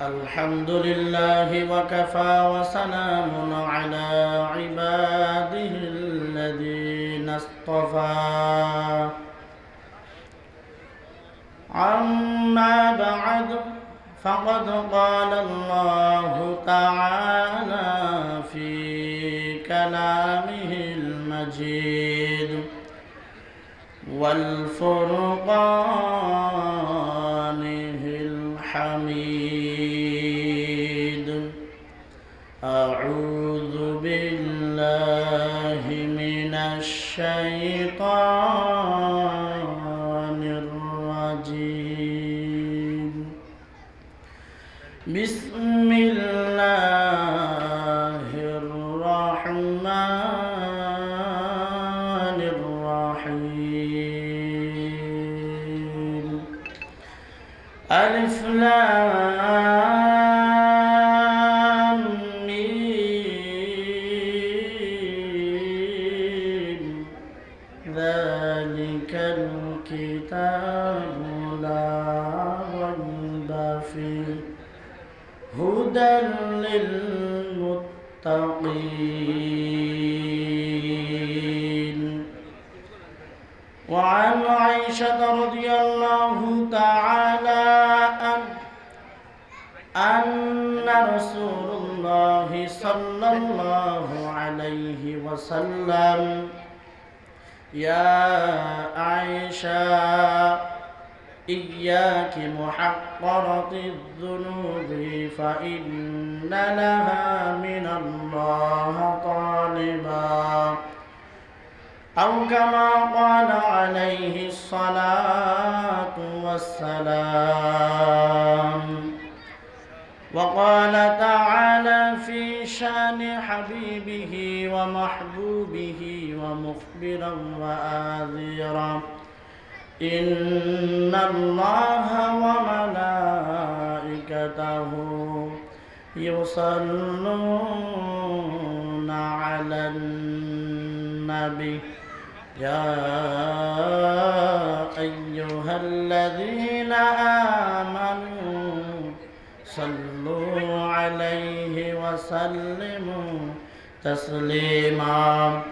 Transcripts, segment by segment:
الحمد لله وكفى وسلام على عباده الذين اصطفى. عما بعد فقد قال الله تعالى في كلامه المجيد والفرقانه الحميد. الشيطان الرجيم. بسم الله الرحمن الرحيم. ألف لام عائشة رضي الله تعالى أن رسول الله صلى الله عليه وسلم يا عائشة إياك محقرة الذنوب فإن لها من الله أو كما قال عليه الصلاة والسلام. وقال تعالى في شأن حبيبه ومحبوبه ومخبرا وآذيرا إن الله وملائكته يصلون على النبي. يا أيها الذين آمنوا صلوا عليه وسلموا تسليما.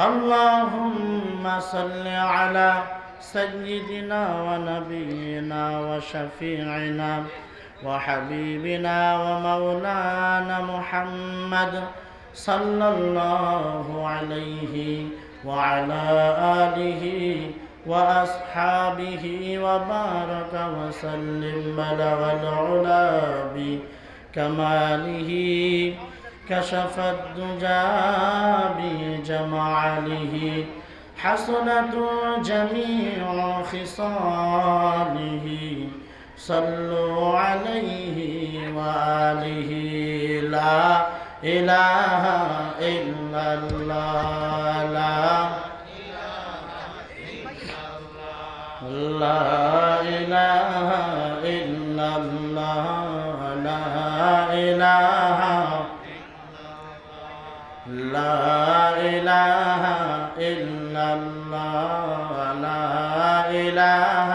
اللهم صل على سيدنا ونبينا وشفيعنا وحبيبنا ومولانا محمد صلى الله عليه وعلى آله وأصحابه وبارك وسلم بلغ العلا بكماله كشف الدجى بجماله حسنت جميع خصاله. صلوا عليه وآله. لا إله إلا الله لا لا إله إلا الله لا إله لا إله إلا الله لا إله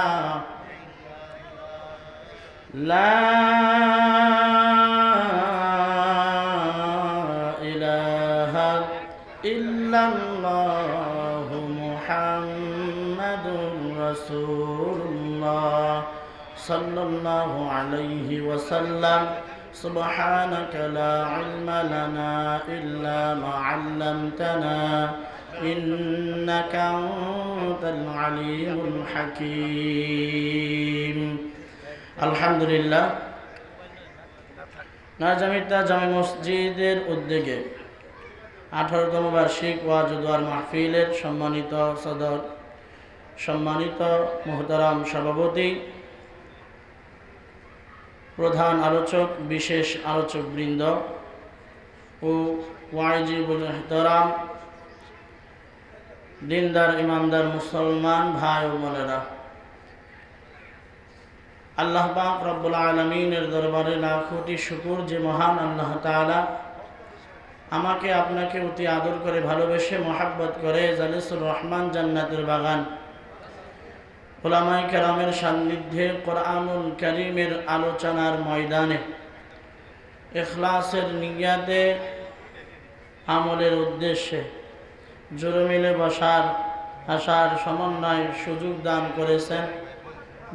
لا صلى الله عليه وسلم سبحانك لا علم لنا إلا ما علمتنا إنك أنت العليم الحكيم الحمد لله নাজামিতা জামে মসজিদের উদ্যোগে আঠারোতম বার্ষিক ওয়াজুদার মাহফিলের সম্মানিত সদর সম্মানিত মোহতারাম সভাপতি প্রধান আলোচক, বিশেষ আলোচক বৃন্দ ও ওয়াইজিবুল এহতরাম, দিনদার ইমানদার মুসলমান ভাই ও বোনেরা। আল্লাহ পাক রব্বুল আলমিনের দরবারে লাখোটি শুকুর যে মহান আল্লাহ তাআলা আমাকে আপনাকে অতি আদর করে ভালোবেসে মহাব্বত করে জালিসুর রহমান জান্নাতের বাগান ওলামাই কেরামের সান্নিধ্যে কোরআনুল করিমের আলোচনার ময়দানে এখলাসের নিয়াতে আমলের উদ্দেশ্যে জোরে মিলে বসার আসার সমন্বয় সুযোগ দান করেছেন।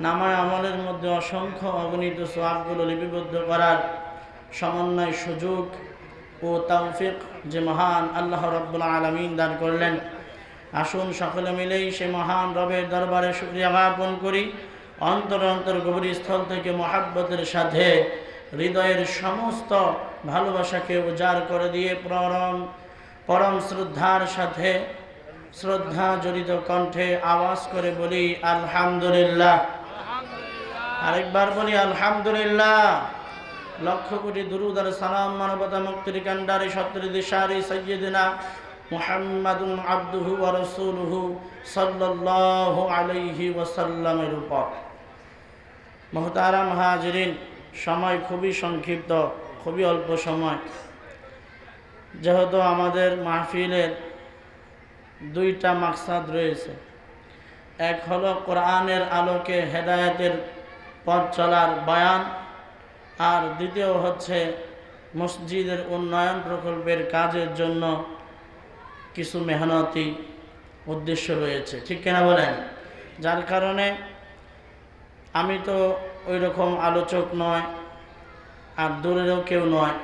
নামায় আমলের মধ্যে অসংখ্য অগণিত সোয়াবগুলো লিপিবদ্ধ করার সমন্বয় সুযোগ ও তৌফিক যে মহান আল্লাহ রব্বুল আলমিন দান করলেন। আসুন সকলে মিলেই সে মহান রবের দরবারে শুক্রিয়া জ্ঞাপন করি। অন্তর অন্তর গভীর স্থল থেকে মহাব্বতের সাথে হৃদয়ের সমস্ত ভালোবাসাকে উজাড় করে দিয়ে পরম পরম শ্রদ্ধার সাথে শ্রদ্ধা জড়িত কণ্ঠে আওয়াজ করে বলি আলহামদুলিল্লাহ। আরেকবার বলি আলহামদুলিল্লাহ। লক্ষ কোটি দুরুদ আর সালাম মানবতা মুক্তির কান্ডারি সত্তরি দিশারি সৈয়দিনা মুহাম্মাদুন আব্দুহু রাসূলুহু সাল্লাল্লাহু আলাইহি ওয়াসাল্লামের উপর। মহতারাম হাজরিন, সময় খুবই সংক্ষিপ্ত, খুবই অল্প সময়। যেহেতু আমাদের মাহফিলের দুইটা মাকসাদ রয়েছে। এক হলো কোরআনের আলোকে হেদায়েতের পথ চলার বয়ান, আর দ্বিতীয় হচ্ছে মসজিদের উন্নয়ন প্রকল্পের কাজের জন্য কিছু মেহনতি উদ্দেশ্য রয়েছে। ঠিক কিনা বলেন? যার কারণে আমি তো ওই রকম আলোচক নয়, আর দূরেরও কেউ নয়।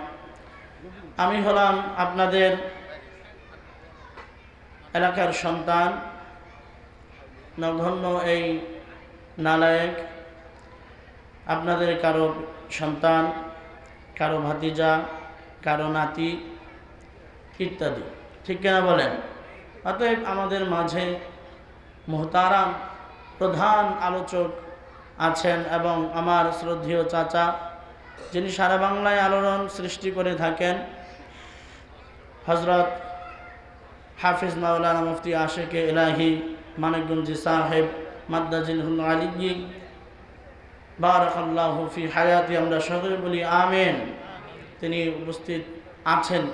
আমি হলাম আপনাদের এলাকার সন্তান, নগণ্য এই নালায়ক। আপনাদের কারও সন্তান, কারও ভাতিজা, কারও নাতি ইত্যাদি। ঠিক কিনা বলেন? অতএব আমাদের মাঝে মোহতারাম প্রধান আলোচক আছেন এবং আমার শ্রদ্ধেয় চাচা, যিনি সারা বাংলায় আলোড়ন সৃষ্টি করে থাকেন হজরত হাফিজ মাওলানা মুফতি আশেকে এলাহি মানিকগঞ্জি সাহেব মাদ্দাজিন আলিগি বারাকাল্লাহু ফি হায়াতি, আমরা সকলে বলি আমেন। তিনি উপস্থিত আছেন।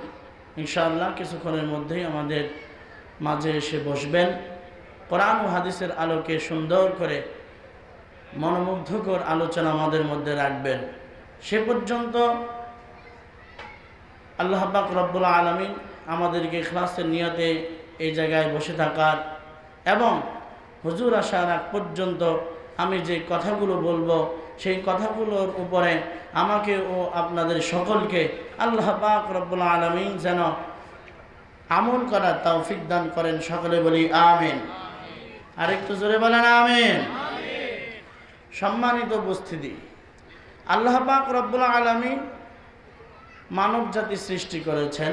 ইনশাআল্লাহ কিছুক্ষণের মধ্যেই আমাদের মাঝে এসে বসবেন। কোরআন ও হাদিসের আলোকে সুন্দর করে মনোমুগ্ধকর আলোচনা আমাদের মধ্যে রাখবেন। সে পর্যন্ত আল্লাহ পাক রব্বুল আলমিন আমাদেরকে ক্লাসের নিয়তে এই জায়গায় বসে থাকার এবং হুজুর আসার আগ পর্যন্ত আমি যে কথাগুলো বলব সেই কথাগুলোর উপরে আমাকে ও আপনাদের সকলকে আল্লাহ পাক রব্বুল আলমিন যেন আমল করার তৌফিক দান করেন। সকলে বলি আমিন। আরেকটু জোরে বলেন আমিন। সম্মানিত উপস্থিতি, আল্লাহ পাক রব্বুল আলমিন মানব জাতি সৃষ্টি করেছেন,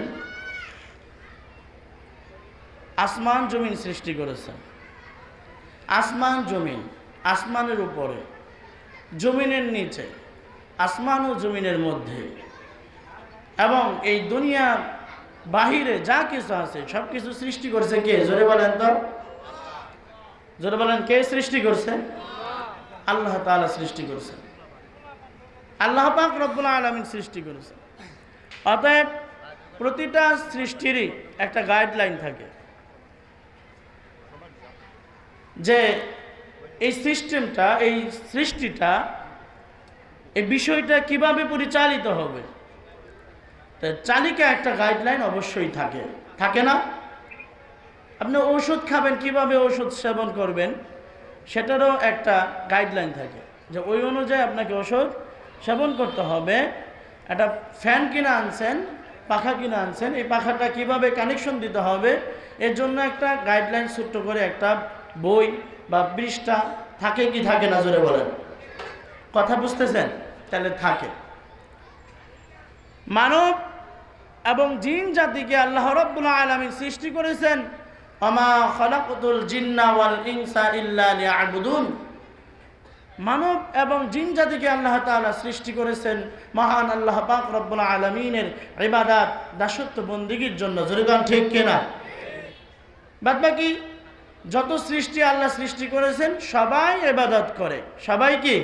আসমান জমিন সৃষ্টি করেছেন। আসমান জমিন, আসমানের উপরে জমিনের নিচে, আসমান ও জমিনের মধ্যে। এবং এই দুনিয়ার বাহিরে যা কিছু আছে সব কিছু সৃষ্টি করছে কে? জোরে বলেন তো। জোরে বলেন, কে সৃষ্টি করছে? আল্লাহ তাআলা সৃষ্টি করেছেন আল্লাহ পাক রব্বুল আলমিন সৃষ্টি করেছেন অতএব প্রতিটা সৃষ্টিরই একটা গাইডলাইন থাকে। যে এই সিস্টেমটা, এই সৃষ্টিটা, এই বিষয়টা কীভাবে পরিচালিত হবে? তা চালিকা একটা গাইডলাইন অবশ্যই থাকে। থাকে না? আপনি ওষুধ খাবেন, কীভাবে ওষুধ সেবন করবেন, সেটারও একটা গাইডলাইন থাকে যে ওই অনুযায়ী আপনাকে ওষুধ সেবন করতে হবে। একটা ফ্যান কিনে আনছেন, পাখা কিনে আনছেন, এই পাখাটা কীভাবে কানেকশন দিতে হবে, এর জন্য একটা গাইডলাইন ছোট্ট করে একটা বই বা পৃষ্ঠা থাকে কি থাকে না জোরে বলেন। কথা বুঝতেছেন? তাহলে থাকে। মানব এবং জিন জাতিকে আল্লাহ রব্বুল আলমী সৃষ্টি করেছেন অমা খলাকুল জিন্না ওয়াল ইনসা ইল্লা লিয়াবুদুন। মানব এবং জিন জাতিকে আল্লাহ তাআলা সৃষ্টি করেছেন, মহান আল্লাহ পাক রব্বুল আলমিনের ইবাদাত দাসত্ব বন্দিগির জন্য জরিগান ঠিক কেনা? বাদ বাকি যত সৃষ্টি আল্লাহ সৃষ্টি করেছেন, সবাই ইবাদত করে। সবাই কি?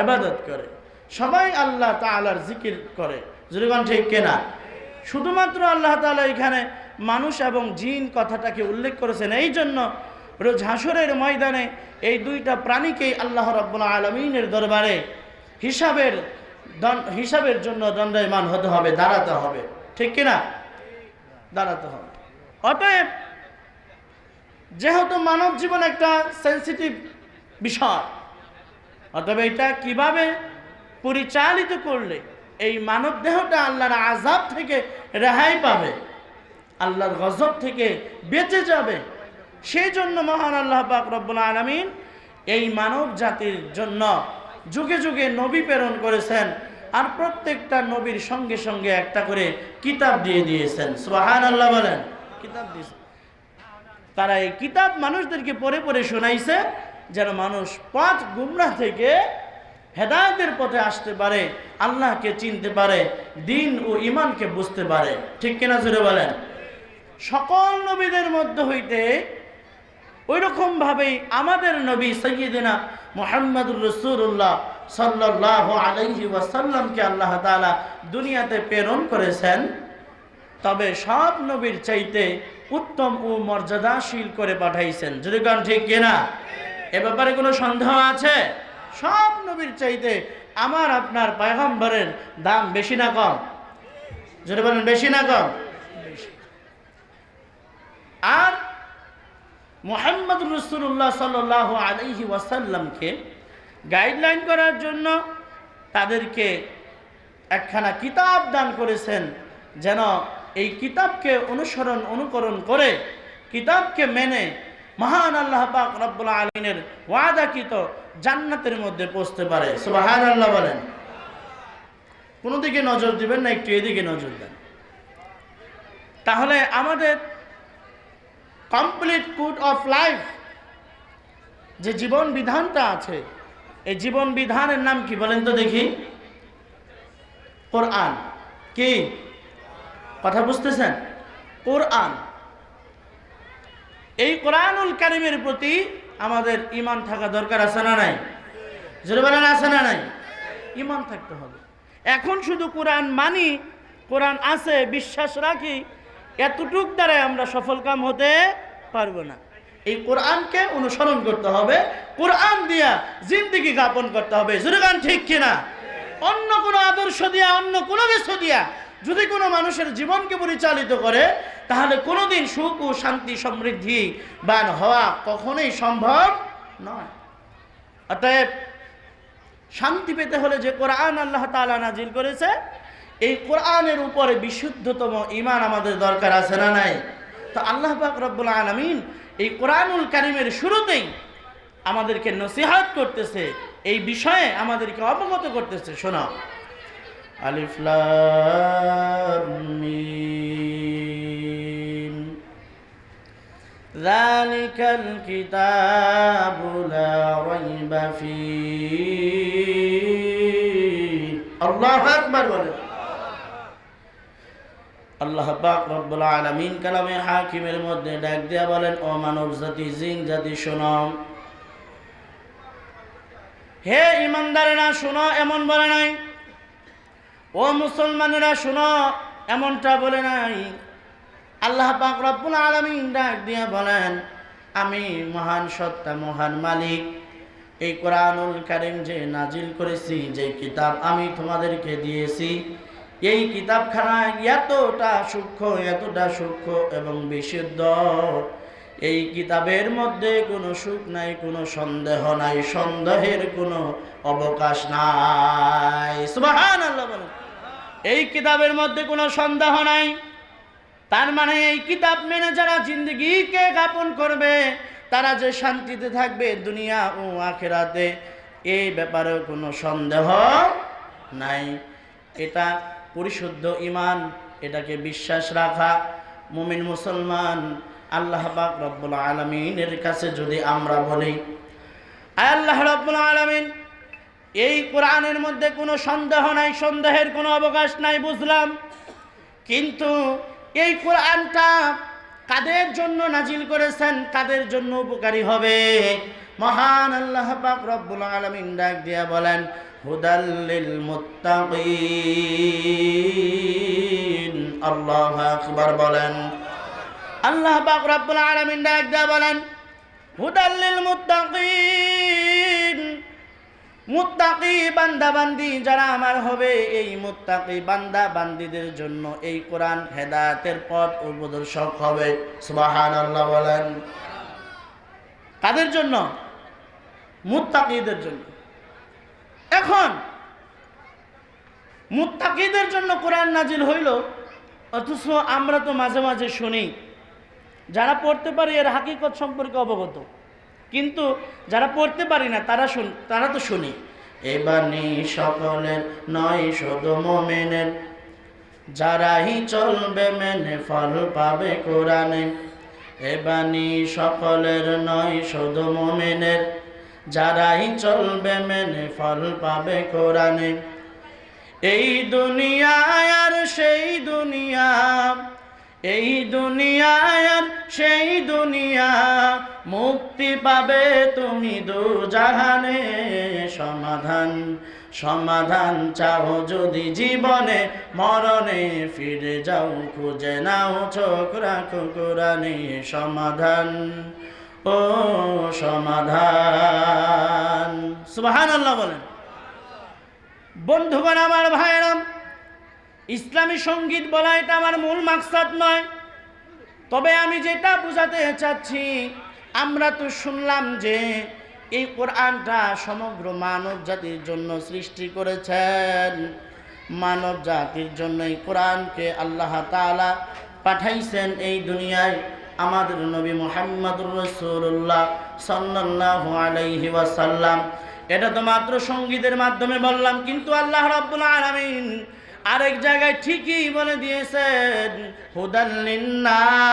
ইবাদত করে। সবাই আল্লাহ তাআলার জিকির করে। জরিগান ঠিক কিনা? শুধুমাত্র আল্লাহ তাআলা এখানে মানুষ এবং জিন কথাটাকে উল্লেখ করেছেন। এই জন্য রোজ হাসরের ময়দানে এই দুইটা প্রাণীকেই আল্লাহ রব্বুল আলমিনের দরবারে হিসাবের হিসাবের জন্য দণ্ডায়মান হতে হবে, দাঁড়াতে হবে। ঠিক কিনা? দাঁড়াতে হবে। অতএব যেহেতু মানব জীবন একটা সেন্সিটিভ বিষয়, অতএব এটা কীভাবে পরিচালিত করলে এই মানব দেহটা আল্লাহর আজাব থেকে রেহাই পাবে, আল্লাহর গজব থেকে বেঁচে যাবে, সেই জন্য মহান আল্লাহ পাক রব্বুল আলমিন এই মানব জাতির জন্য যুগে যুগে নবী প্রেরণ করেছেন আর প্রত্যেকটা নবীর সঙ্গে সঙ্গে একটা করে কিতাব দিয়ে দিয়েছেন। সোহান আল্লাহ বলেন। কিতাব দিয়েছেন। তারা এই কিতাব মানুষদেরকে পড়ে পড়ে শোনাইছে, যেন মানুষ পাঁচ গুমরা থেকে হেদায়তের পথে আসতে পারে, আল্লাহকে চিনতে পারে, দিন ও ইমানকে বুঝতে পারে। ঠিক কিনা জুড়ে বলেন? সকল নবীদের মধ্য হইতে ওই রকম ভাবেই আমাদের নবী সৈয়দিনা মোহাম্মদুর রসুল্লাহ সাল্লাহ আলাইহি ওয়াসাল্লামকে আল্লাহ তাআলা দুনিয়াতে প্রেরণ করেছেন। তবে সব নবীর চাইতে উত্তম ও মর্যাদাশীল করে পাঠাইছেন। যদি কারণ ঠিক কিনা? এ ব্যাপারে কোনো সন্দেহ আছে? সব নবীর চাইতে আমার আপনার পয়গম্বরের দাম বেশি না কম? যদি বলেন, বেশি না কম? আর মোহাম্মদ রসুল্লাহ সাল আলহি ওয়াসাল্লামকে গাইডলাইন করার জন্য তাদেরকে একখানা কিতাব দান করেছেন, যেন এই কিতাবকে অনুসরণ, অনুকরণ করে, কিতাবকে মেনে মহান আল্লাহ পাক রব্বুল আলমিনের ওয়াদাকৃত জান্নাতের মধ্যে পৌঁছতে পারে। সুবাহান আল্লাহ বলেন। কোনো দিকে নজর দিবেন না, একটু এদিকে নজর দেন। তাহলে আমাদের কমপ্লিট কুড অফ লাইফ যে জীবন বিধানটা আছে, এই জীবন বিধানের নাম কি বলেন তো দেখি। কোরআন। কি? কথা বুঝতেছেন? কোরআন। এই কোরআনুল কারিমের প্রতি আমাদের ইমান থাকা দরকার আছে না নাই? জোরে আছে না নাই? ইমান থাকতে হবে। এখন শুধু কোরআন মানি, কোরআন আছে, বিশ্বাস রাখি, এতটুক দ্বারাই আমরা সফল কাম হতে পারব না। এই কোরআনকে অনুসরণ করতে হবে, কোরআন দিয়া জিন্দিগি যাপন করতে হবে। জুরগান ঠিক কিনা? অন্য কোনো আদর্শ দিয়া, অন্য কোনো কিছু দিয়া যদি কোনো মানুষের জীবনকে পরিচালিত করে, তাহলে কোনোদিন সুখ ও শান্তি সমৃদ্ধি বান হওয়া কখনোই সম্ভব নয়। অতএব শান্তি পেতে হলে যে কোরআন আল্লাহ তাআলা নাজিল করেছে, এই কোরআনের উপরে বিশুদ্ধতম ইমান আমাদের দরকার আছে না নাই? তো আল্লাহ পাক রব্বুল আলমিন এই কোরআনুল কারিমের শুরুতেই আমাদেরকে নসিহাত করতেছে, এই বিষয়ে আমাদেরকে অবগত করতেছে। শোনা আলিফ লাম মিম ذلك الكتاب لا ريب فيه الله أكبر বলে আল্লাহ পাক রব্বুল আলামিন কালামে হাকিমের মধ্যে ডাক দিয়া বলেন ও মানব জাতি জিন জাতি শোনো হে ইমানদারেরা শোনো এমন বলে নাই ও মুসলমানেরা শোনো, এমনটা বলে নাই। আল্লাহ পাক রব্বুল আলামিন ডাক দিয়া বলেন, আমি মহান সত্তা, মহান মালিক। এই কোরআনুল কারিম যে নাজিল করেছি, যে কিতাব আমি তোমাদেরকে দিয়েছি, এই কিতাবখানা এতটা সূক্ষ্ম এতটা সূক্ষ্ম এবং বিশুদ্ধ। এই কিতাবের মধ্যে কোনো সুখ নাই, কোনো সন্দেহ নাই, সন্দেহের কোনো অবকাশ নাই। সুবাহান আল্লাহ বলেন। এই কিতাবের মধ্যে কোনো সন্দেহ নাই। তার মানে এই কিতাব মেনে যারা জিন্দগিকে জ্ঞাপন করবে, তারা যে শান্তিতে থাকবে দুনিয়া ও আখেরাতে এই ব্যাপারে কোনো সন্দেহ নাই। এটা পরিশুদ্ধ ইমান এটাকে বিশ্বাস রাখা। মুমিন মুসলমান, আল্লাহ রব্বুল আলমিনের কাছে যদি আমরা বলি আল্লাহ রব্বুল আলমিন এই কোরআনের মধ্যে কোনো সন্দেহ নাই, সন্দেহের কোনো অবকাশ নাই, বুঝলাম। কিন্তু এই কোরআনটা কাদের জন্য নাজিল করেছেন, কাদের জন্য উপকারী হবে? মহান আল্লাহ পাক রব্বুল আলামিন ডাক দিয়া বলেন হুদাল্লিল মুত্তাকিন। আল্লাহু আকবার বলেন। আল্লাহ পাক রব্বুল আলামিন ডাক দিয়া বলেন হুদাল্লিল মুত্তাকিন। মুত্তাকি বান্দা বান্দি যারা আমার হবে, এই মুত্তাকি বান্দা বান্দিদের জন্য এই কোরআন হেদায়েতের পথ ও উপদর্শক হবে। সুবহানাল্লাহ বলেন। কাদের জন্য? মুত্তাকিদের জন্য। এখন, মুত্তাকিদের জন্য কোরআন নাজিল হইল, অথচ আমরা তো মাঝে মাঝে শুনি, যারা পড়তে পারে এর হাকিকত সম্পর্কে অবগত। কিন্তু যারা পড়তে পারি না, তারা শুন, তারা তো শুনি। এবানি সকলের, নয় শুধু মোমেনের। যারাই চলবে মেনে ফল পাবে কোরআনে। এবানি সকলের, নয় শুধু মোমেনের। যারাই চলবে মেনে ফল পাবে কোরআনে। এই দুনিয়ায় আর সেই দুনিয়া, এই দুনিয়ায় আর সেই দুনিয়া। মুক্তি পাবে তুমি দু জাহানে সমাধান সমাধান চাও যদি জীবনে। মরণে ফিরে যাও, খুঁজে নাও, চোখ রাখো কোরআনে। সমাধান, ও সমাধান। সুবাহান আল্লাহ বলেন। বন্ধুগণ, আমার ভাইরাম ইসলামী সংগীত বলা এটা আমার মূল মাকসাদ নয়। তবে আমি যেটা বোঝাতে চাচ্ছি আমরা তো শুনলাম যে এই কোরআনটা সমগ্র মানব জাতির জন্য সৃষ্টি করেছেন। মানব জাতির জন্য এই কোরআনকে আল্লাহ তাআলা পাঠাইছেন এই দুনিয়ায়। আমাদের নবী মোহাম্মদুর রসুল্লাহ সাল্লাল্লাহু আলাইহি ওয়াসাল্লাম। এটা তো মাত্র সঙ্গীতের মাধ্যমে বললাম, কিন্তু আল্লাহ রাব্বুল আলামিন আরেক জায়গায় ঠিকই বলে দিয়েছেন হুদাল্লিন্নাস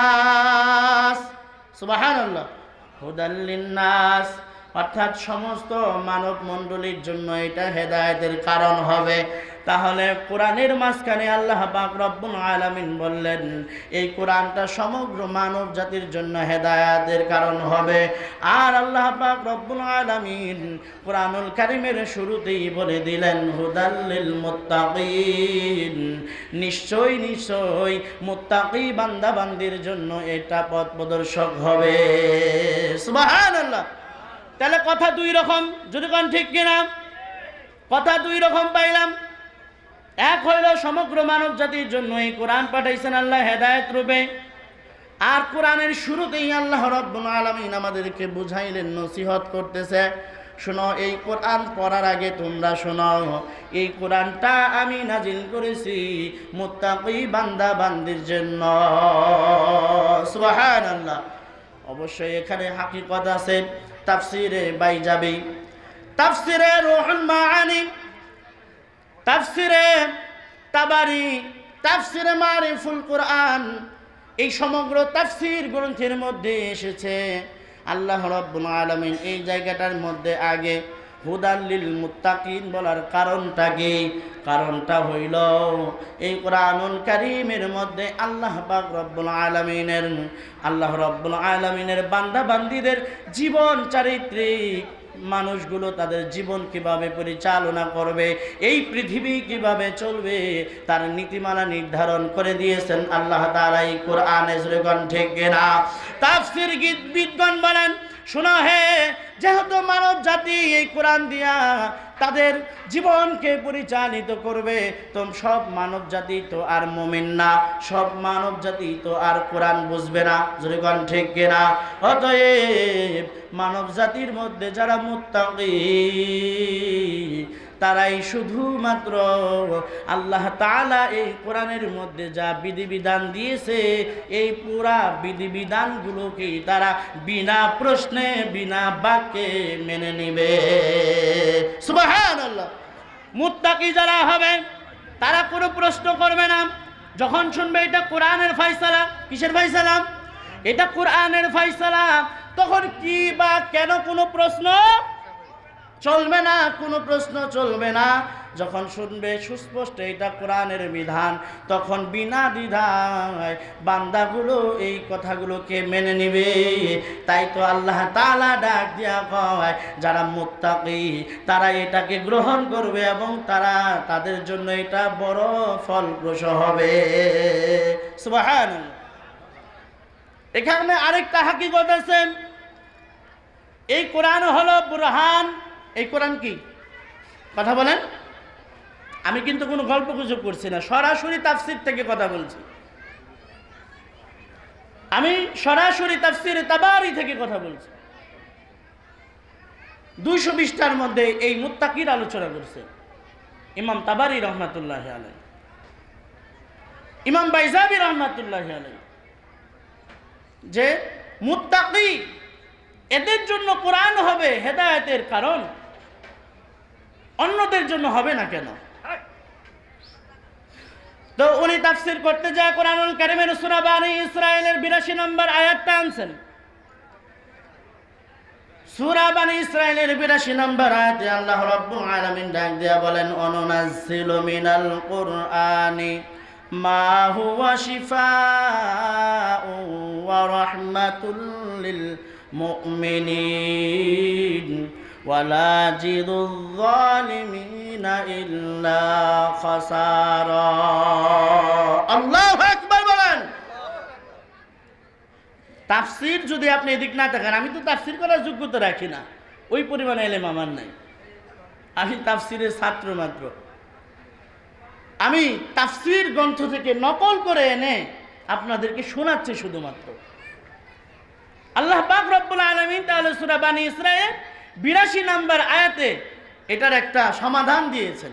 সুবহানাল্লাহ। হুদাল্লিন্নাস অর্থাৎ সমস্ত মানব মণ্ডলীর জন্য এটা হেদায়েতের কারণ হবে। তাহলে কোরআনের মাঝখানে আল্লাহ পাক রব্বুল আলামিন বললেন, এই কোরআনটা সমগ্র মানব জাতির জন্য হেদায়াতের কারণ হবে। আর আল্লাহ পাক রব্বুল আলামিন কোরআনুল কারিমের শুরুতেই বলে দিলেন হুদাল্লিল মুত্তাকিন। নিশ্চয় নিশ্চয় মুত্তাকি বান্দা বান্দির জন্য এটা পথ প্রদর্শক হবে। সুবহানাল্লাহ। তাহলে কথা দুই রকম, যদি কোন ঠিক কিনা? কথা দুই রকম পাইলাম। এক হইল সমগ্র মানব জাতির জন্য এই কোরআন পাঠাইছেন আল্লাহ হেদায়েত রূপে। আর কোরআনের শুরুতেই আল্লাহ রব্বুল আলামিন আমাদেরকে বুঝাইলেন, নসিহত করতেছে। শোনো, এই কোরআন পড়ার আগে তোমরা শোনো, এই কোরআনটা আমি নাজিল করেছি মুত্তাকি বান্দা বান্দির জন্য। সুবহানাল্লাহ। অবশ্যই এখানে হাকিকত আছে। তাফসিরে বাই যাবে। তাফসিরে রোহন মাহানি, তাফসিরে তাবারি, তাফসিরে মারিফুল কোরআন, এই সমগ্র তাফসির গ্রন্থের মধ্যে এসেছে। আল্লাহ রব্বুল আলমিন এই জায়গাটার মধ্যে আগে হুদাল্লিল মুত্তাকিন বলার কারণটা কি? কারণটা হইল এই কোরআনুল কারীমের মধ্যে আল্লাহ পাক রব্বুল আলামিনের, আল্লাহ রব্বুল আলামিনের বান্দা বান্দীদের জীবন চারিত্রিক মানুষগুলো তাদের জীবন কীভাবে পরিচালনা করবে, এই পৃথিবী কীভাবে চলবে, তার নীতিমালা নির্ধারণ করে দিয়েছেন আল্লাহ তাআলা এই কোরআনে ঠিক কিনা? তাফসীর গীত বিদ্বান বলেন, শোনা হে যেহেতু মানব জাতি এই কোরআন দিয়া তাদের জীবনকে পরিচালিত করবে, তো সব মানব জাতি তো আর মোমেন না, সব মানব জাতি তো আর কোরআন বুঝবে না কোন ঠিক কিনা? অতএব মানব জাতির মধ্যে যারা মুত্তাকি তারাই শুধুমাত্র আল্লাহ তাআলা এই কোরআনের মধ্যে যা বিধিবিধান দিয়েছে, এই পুরা বিধিবিধানগুলোকে তারা বিনা প্রশ্নে, বিনা বাক্যে মেনে নিবে। মুত্তাকি যারা হবে, তারা কোনো প্রশ্ন করবে না। যখন শুনবে এটা কোরআনের ফয়সালা, কিসের ফয়সালা? এটা কোরআনের ফয়সালা। তখন কি বা কেন কোনো প্রশ্ন চলবে না, কোনো প্রশ্ন চলবে না। যখন শুনবে সুস্পষ্ট এটা কোরআনের বিধান, তখন বিনা দ্বিধায় বান্দাগুলো এই কথাগুলোকে মেনে নিবে। তাই তো আল্লাহ তালা ডাক দিয়া কয়, যারা মুত্তাকি, তারা এটাকে গ্রহণ করবে এবং তারা তাদের জন্য এটা বড় ফলপ্রসূ হবে। এখানে আরেকটা হাকিকত আছে। এই কোরআন হলো বুরহান। এই কোরআন কি? কথা বলেন। আমি কিন্তু কোনো গল্প গুজব করছি না, সরাসরি তাফসির থেকে কথা বলছি। আমি সরাসরি তাফসির তাবারি থেকে কথা বলছি। দুইশো বিশটার মধ্যে এই মুত্তাকির আলোচনা করছে। ইমাম তাবারি রহমাতুল্লাহ আলাই ইমাম বাইজাবি রহমাতুল্লাহ আলাই যে মুত্তাকি, এদের জন্য কোরআন হবে হেদায়েতের কারণ। অন্যদের জন্য হবে না কেন? তো উনি তাফসির করতে যায় কোরআনুল কারিমের সূরা বানি ইসরায়েলের 82 নম্বর আয়াতটা আনছেন। সূরা বানি ইসরায়েলের 82 নম্বর আয়াতে আল্লাহ রাব্বুল আলামিন ডাক দিয়া বলেন, অনুনাজ্জিলু মিনাল কুরআনি মা হুয়া শিফাউ ওয়া রাহমাতুল লিল মুমিনিন। ولا يجد الظالمين إلا خسارا الله أكبر বলেন তাফসির যদি আপনি এদিক না থাকেন আমি তো তাফসির করার যোগ্যতা রাখি না ওই পরিমাণে এলেম আমার নাই আমি তাফসিরের ছাত্র মাত্র আমি তাফসির গ্রন্থ থেকে নকল করে এনে আপনাদেরকে শোনাচ্ছি শুধুমাত্র আল্লাহ পাক রব্বুল আলমিন তাহলে সুরা বানী ইসরায়েল বিরাশি নাম্বার আয়াতে এটার একটা সমাধান দিয়েছেন।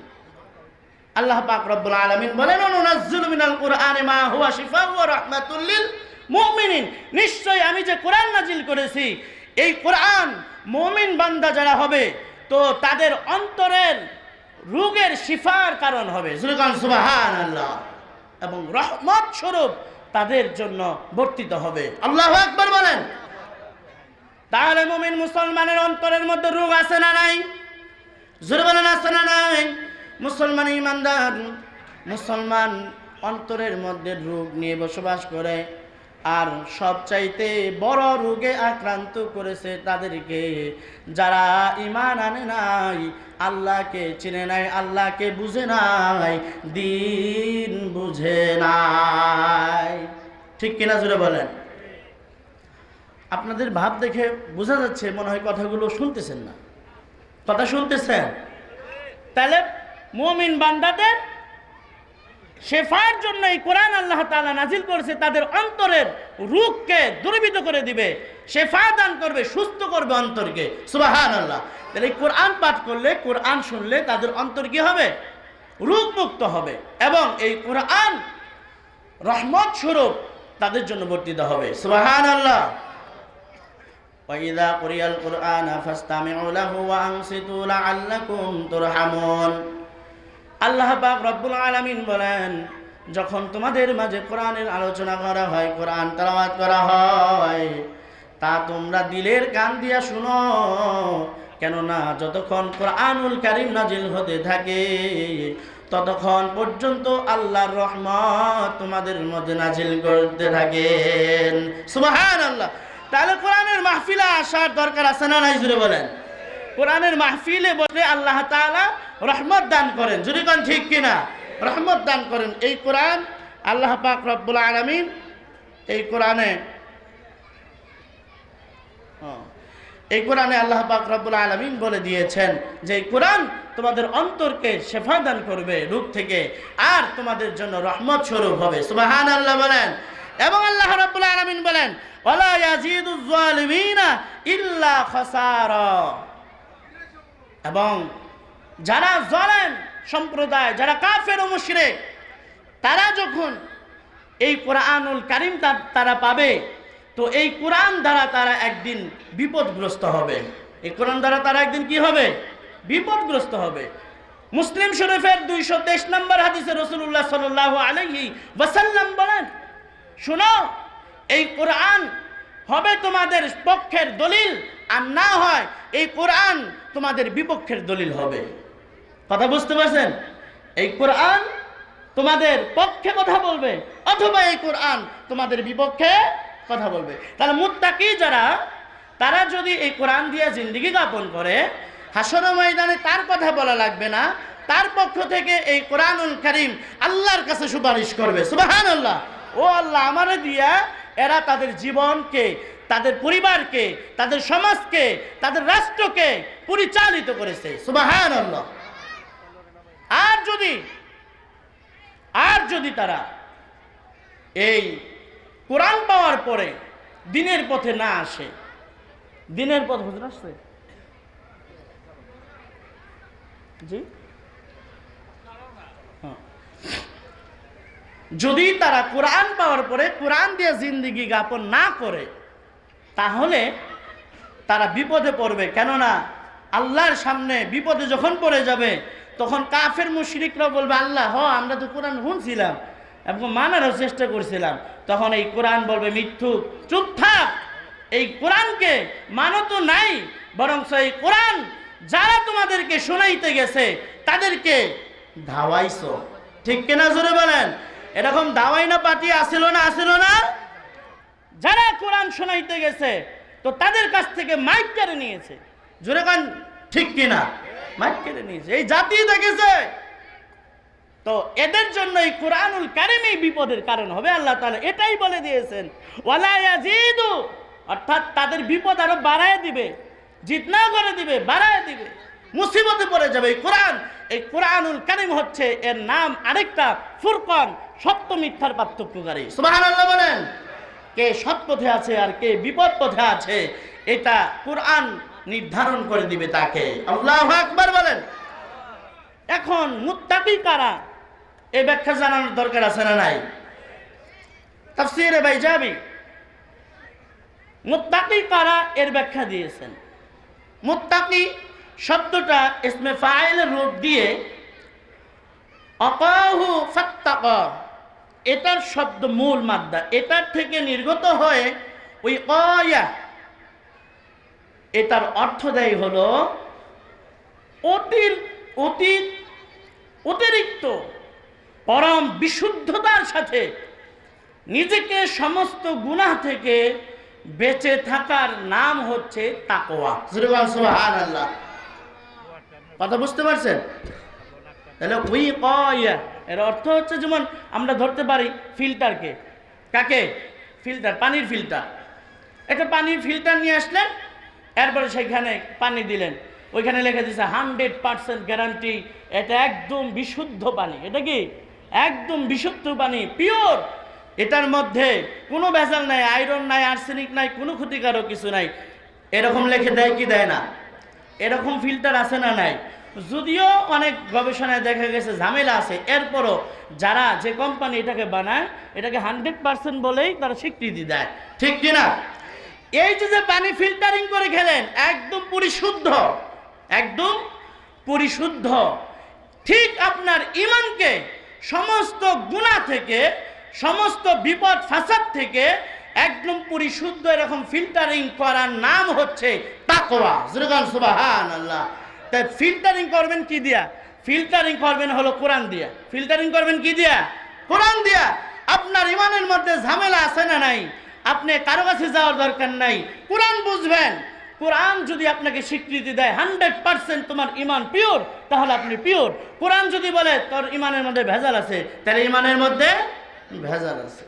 আল্লাহ পাক রব্বুল আলামিন বলেন, অনুনাজ্জিলু মিনাল কুরআনি মা হুয়া শিফাউ ওয়া রাহমাতুল লিল মুমিনিন। নিশ্চয় আমি যে কোরআন নাজিল করেছি, এই কোরআন মুমিন বান্দা যারা হবে, তো তাদের অন্তরের রোগের শিফার কারণ হবে। সুবহানাল্লাহ। এবং রহমত স্বরূপ তাদের জন্য বর্তিত হবে। আল্লাহু আকবার বলেন। তাহলে মুমিন মুসলমানের অন্তরের মধ্যে রোগ আছে না নাই? জোরে বলেন, আছে না নাই? মুসলমান ইমানদার, মুসলমান অন্তরের মধ্যে রোগ নিয়ে বসবাস করে, আর সবচাইতে বড় রোগে আক্রান্ত করেছে তাদেরকে যারা ইমান আনে নাই, আল্লাহকে চিনে নাই, আল্লাহকে বুঝে নাই, দিন বুঝে নাই। ঠিক কিনা জুড়ে বলেন? আপনাদের ভাব দেখে বোঝা যাচ্ছে, মনে হয় কথাগুলো শুনতেছেন না। কথা শুনতেছেন? তাহলে মুমিন বান্দাদের শেফার জন্য এই কোরআন আল্লাহ তাআলা নাজিল করেছে, তাদের অন্তরের রূপকে দূরীভূত করে দিবে, শেফা দান করবে, সুস্থ করবে অন্তরকে। সুবাহান আল্লাহ তাহলে কোরআন পাঠ করলে, কোরআন শুনলে তাদের অন্তর কি হবে? রূপ মুক্ত হবে এবং এই কোরআন রহমত স্বরূপ তাদের জন্য বর্তিত হবে। সুবাহান আল্লাহ وإذا قرئ القرآن فاستمعوا له وأنصتوا لعلكم ترحمون আল্লাহ পাক রব্বুল আলামিন বলেন যখন তোমাদের মাঝে কোরআনের আলোচনা করা হয় কোরআন তেলাওয়াত করা হয় তা তোমরা দিলের কান দিয়া শুনো কেননা যতক্ষণ কোরআনুল কারিম নাজিল হতে থাকে ততক্ষণ পর্যন্ত আল্লাহর রহমত তোমাদের মধ্যে নাজিল করতে থাকেন সুবহান আল্লাহ তাহলে কোরআনের মাহফিলে আসার দরকার আছে না নাই জুড়ে বলেন? কোরআনের মাহফিলে বলে আল্লাহ তাআলা রহমত দান করেন। যদি কোন ঠিক কিনা? রহমত দান করেন। এই কোরআন আল্লাহ পাক রব্বুল আলামিন এই কোরআনে হ্যাঁ, এই কোরআনে আল্লাহ পাক রব্বুল আলামিন বলে দিয়েছেন যে এই কোরআন তোমাদের অন্তরকে শেফা দান করবে রূপ থেকে আর তোমাদের জন্য রহমত স্বরূপ হবে। সুবাহান আল্লাহ বলেন। এবং আল্লাহ রাব্বুল আলামিন বলেন, ওয়ালা ইয়াজিদুজ জালিমিনা ইল্লা খাসারা। এবং যারা জলেন সম্প্রদায়, যারা কাফের ও মুশরিক, তারা যখন এই কোরআনুল কারিম তারা পাবে, তো এই কোরআন দ্বারা তারা একদিন বিপদগ্রস্ত হবে। এই কোরআন দ্বারা তারা একদিন কি হবে? বিপদগ্রস্ত হবে। মুসলিম শরীফের দুইশো তেইশ নম্বর হাদিসে রসুল্লাহ সাল আলহি ওয়াসাল্লাম বলেন শোনো, এই কোরআন হবে তোমাদের পক্ষের দলিল, আর না হয় এই কোরআন তোমাদের বিপক্ষের দলিল হবে। কথা বুঝতে পারছেন? এই কোরআন তোমাদের পক্ষে কথা বলবে, অথবা এই কোরআন তোমাদের বিপক্ষে কথা বলবে। তাহলে মুত্তাকি যারা, তারা যদি এই কোরআন দিয়ে জিন্দিগি যাপন করে, হাসর ময়দানে তার কথা বলা লাগবে না, তার পক্ষ থেকে এই কোরআনুল করিম আল্লাহর কাছে সুপারিশ করবে। সুবাহান আল্লাহ ও আল্লাহ আমারে দিয়া এরা তাদের জীবনকে, তাদের পরিবারকে, তাদের সমাজকে, তাদের রাষ্ট্রকে পরিচালিত করেছে। সুবাহান আল্লাহ আর যদি আর যদি তারা এই কোরআন পাওয়ার পরে দিনের পথে না আসে, দিনের পথ হুজুর আসছে? জি? হ্যাঁ। যদি তারা কোরআন পাওয়ার পরে কোরআন দিয়ে জিন্দিগি জ্ঞাপন না করে, তাহলে তারা বিপদে পড়বে। কেননা আল্লাহর সামনে বিপদে যখন পড়ে যাবে, তখন কাফের মুশরিকরা বলবে, আল্লাহ, হ, আমরা তো কোরআন শুনছিলাম এবং মানারও চেষ্টা করছিলাম। তখন এই কোরআন বলবে, মিথ্যু, চুপ থাক। এই কোরআনকে মানো তো নাই বরং এই কোরআন যারা তোমাদেরকে শোনাইতে গেছে, তাদেরকে ধাওয়াইছো। ঠিক কিনা জোরে বলেন? এরকম দাওয়াই না পার্টি আসিল না আসিল না? যারা কোরআন শোনাইতে গেছে, তো তাদের কাছ থেকে মাইক কেড়ে নিয়েছে। জোরে কান, ঠিক কিনা? মাইক কেড়ে নিয়েছে। এই জাতি দেখেছে। তো এদের জন্য এই কোরআনুল কারিমেই বিপদের কারণ হবে, আল্লাহ তাআলা এটাই বলে দিয়েছেন। ওয়ালা ইয়াজিদু, অর্থাৎ তাদের বিপদ আরও বাড়ায় দিবে জিতনা করে দিবে, বাড়ায় দিবে। মুসিবতে পড়ে যাবে। এই কোরআন, এই কোরআনুল কারিম হচ্ছে এর নাম আরেকটা ফুরকন, সত্য মিথ্যার পার্থক্যকারী। সুবহানাল্লাহ বলেন, কে সৎ পথে আছে আর কে বিপদ পথে আছে, এটা কোরআন নির্ধারণ করে দিবে তাকে। আল্লাহ আকবার বলেন। এখন মুত্তাকি কারা? এ ব্যাখ্যা জানানোর দরকার আছে না নাই? তাফসিরে ভাই যাবি মুত্তাকি কারা এর ব্যাখ্যা দিয়েছেন। মুত্তাকি শব্দটা ইসমে ফাইলের রূপ দিয়ে অকাহু ফাত্তাকা। এটার শব্দ মূল মাদ্দা। এটার থেকে নির্গত হয়ে ওই অয়া এটার অর্থ দেয় হলো অতির, অতীত, অতিরিক্ত, পরম বিশুদ্ধতার সাথে নিজেকে সমস্ত গুনাহ থেকে বেঁচে থাকার নাম হচ্ছে তাকোয়া সুবহানাল্লাহ। কথা বুঝতে পারছেন? তাহলে উই কয়া এর অর্থ হচ্ছে যেমন আমরা ধরতে পারি ফিল্টারকে। কাকে? ফিল্টার, পানির ফিল্টার। একটা পানির ফিল্টার নিয়ে আসলেন, এরপরে সেখানে পানি দিলেন। ওইখানে লেখা দিয়েছে হান্ড্রেড পার্সেন্ট গ্যারান্টি, এটা একদম বিশুদ্ধ পানি। এটা কি? একদম বিশুদ্ধ পানি, পিওর। এটার মধ্যে কোনো ভেজাল নাই, আয়রন নাই, আর্সেনিক নাই, কোনো ক্ষতিকারক কিছু নাই। এরকম লেখে দেয় কি দেয় না? এরকম ফিল্টার আছে না নাই? যদিও অনেক গবেষণায় দেখা গেছে, ঝামেলা আছে। এরপরও যারা যে কোম্পানি এটাকে বানায়, এটাকে হান্ড্রেড পার্সেন্ট বলেই তারা স্বীকৃতি দেয়। ঠিক কিনা? এই যে যে পানি ফিল্টারিং করে খেলেন, একদম পরিশুদ্ধ একদম পরিশুদ্ধ। ঠিক আপনার ইমানকে সমস্ত গুণা থেকে, সমস্ত বিপদ ফাসাদ থেকে একদম পরিশুদ্ধ এরকম ফিল্টারিং করার নাম হচ্ছে আল্লাহ কি দিয়া? হলো দিয়া। কি দিয়া? দিয়া। আপনার ইমানের মধ্যে ঝামেলা আছে না নাই? আপনি কারও কাছে যাওয়ার দরকার নাই। কোরআন বুঝবেন। কোরআন যদি আপনাকে স্বীকৃতি দেয় হান্ড্রেড পার্সেন্ট তোমার ইমান পিওর তাহলে আপনি পিওর কোরআন যদি বলে, তোর ইমানের মধ্যে ভেজাল আছে, তাহলে ইমানের মধ্যে ভেজাল আছে।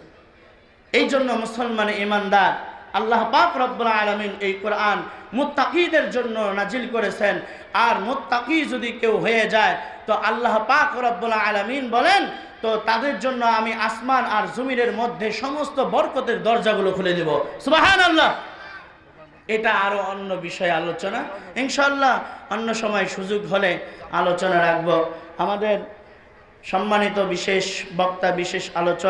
এই জন্য মুসলমান ইমানদার আল্লাহ পাক রব্বুল আলমিন এই কোরআন মুত্তাকিদের জন্য নাজিল করেছেন। আর মুত্তাকি যদি কেউ হয়ে যায়, তো আল্লাহ পাক রব্বুল আলমিন বলেন, তো তাদের জন্য আমি আসমান আর জমিনের মধ্যে সমস্ত বরকতের দরজাগুলো খুলে দেব। সুবাহান আল্লাহ এটা আরও অন্য বিষয়ে আলোচনা। ইনশাল্লাহ অন্য সময় সুযোগ হলে আলোচনা রাখব। আমাদের সম্মানিত বিশেষ বক্তা, বিশেষ আলোচক